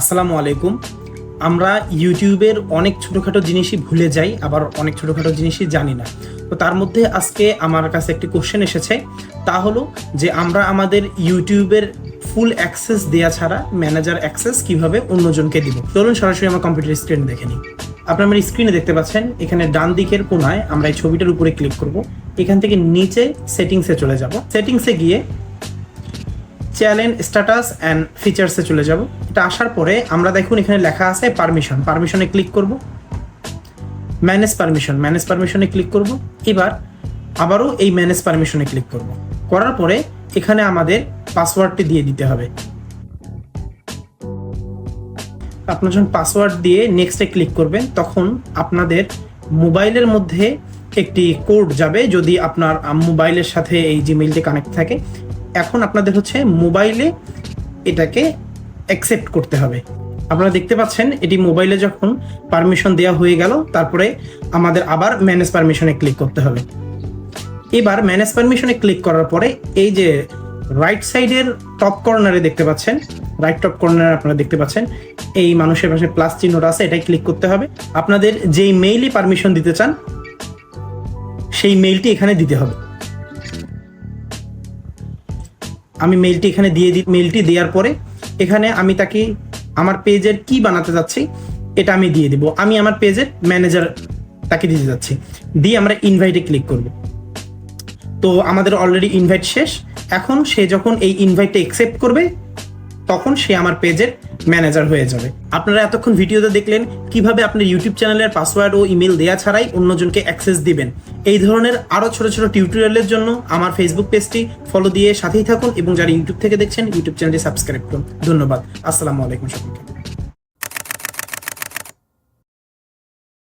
আসসালামু আলাইকুম। আমরা ইউটিউবের অনেক ছোটোখাটো জিনিসই ভুলে যাই, আবার অনেক ছোটোখাটো জিনিসই জানি না। তো তার মধ্যে আজকে আমার কাছে একটি কোশ্চেন এসেছে। তা হলো যে আমরা আমাদের ইউটিউবের ফুল অ্যাক্সেস দেয়া ছাড়া ম্যানেজার অ্যাক্সেস কীভাবে অন্যজনকে দিব? চলুন সরাসরি আমার কম্পিউটার স্ক্রিন দেখে নিই। আপনি আমার স্ক্রিনে দেখতে পাচ্ছেন, এখানে ডান দিকের কোনায় আমরা এই ছবিটার উপরে ক্লিক করব। এখান থেকে নিচে সেটিংসে চলে যাব। সেটিংসে গিয়ে চ্যালেঞ্জ স্ট্যাটাস অ্যান্ড ফিচার্সে চলে যাব। এটা আসার পরে আমরা দেখুন এখানে লেখা আছে পারমিশন পারমিশনে ক্লিক করব। ম্যানেজ পারমিশন ম্যানেজ পারমিশনে ক্লিক করব। এবার আবারও এই ম্যানেজ পারমিশনে ক্লিক করব। করার পরে এখানে আমাদের পাসওয়ার্ডটি দিয়ে দিতে হবে। আপনার যখন পাসওয়ার্ড দিয়ে নেক্সটে ক্লিক করবেন, তখন আপনাদের মোবাইলের মধ্যে একটি কোড যাবে। যদি আপনার মোবাইলের সাথে এই জিমেইলটি কানেক্ট থাকে এখন আপনাদের হচ্ছে মোবাইলে এটাকে অ্যাকসেপ্ট করতে হবে। আপনারা দেখতে পাচ্ছেন, এটি মোবাইলে যখন পারমিশন দেওয়া হয়ে গেল, তারপরে আমাদের আবার ম্যানেজ পারমিশনে ক্লিক করতে হবে। এবার ম্যানেজ পারমিশনে ক্লিক করার পরে এই যে রাইট সাইডের টপ কর্নারে দেখতে পাচ্ছেন রাইট টপ কর্নারে আপনারা দেখতে পাচ্ছেন, এই মানুষের পাশে প্লাস চিহ্নটা আছে, এটাই ক্লিক করতে হবে। আপনাদের যেই মেইলই পারমিশন দিতে চান, সেই মেইলটি এখানে দিতে হবে। আমি মেলটি এখানে দিয়ে দিই মেলটি দেওয়ার পরে এখানে আমি তাকে আমার পেজের কি বানাতে যাচ্ছি, এটা আমি দিয়ে দিব। আমি আমার পেজের ম্যানেজার তাকে দিতে যাচ্ছি। দিয়ে আমরা ইনভাইটে ক্লিক করব। তো আমাদের অলরেডি ইনভাইট শেষ। এখন সে যখন এই ইনভাইটটা অ্যাকসেপ্ট করবে, তখন সে আমার পেজের ম্যানেজার হয়ে যাবে। আপনারা এতক্ষণ ভিডিওতে দেখলেন কীভাবে আপনার ইউটিউব চ্যানেলের পাসওয়ার্ড ও ইমেল দেওয়া ছাড়াই অন্যজনকে অ্যাক্সেস দিবেন। এই ধরনের আরও ছোট ছোট টিউটোরিয়ালের জন্য আমার ফেসবুক পেজটি ফলো দিয়ে সাথেই থাকুন এবং যারা ইউটিউব থেকে দেখছেন, ইউটিউব চ্যানেলটি সাবস্ক্রাইব করুন। ধন্যবাদ। আসসালামু আলাইকুম সকলকে।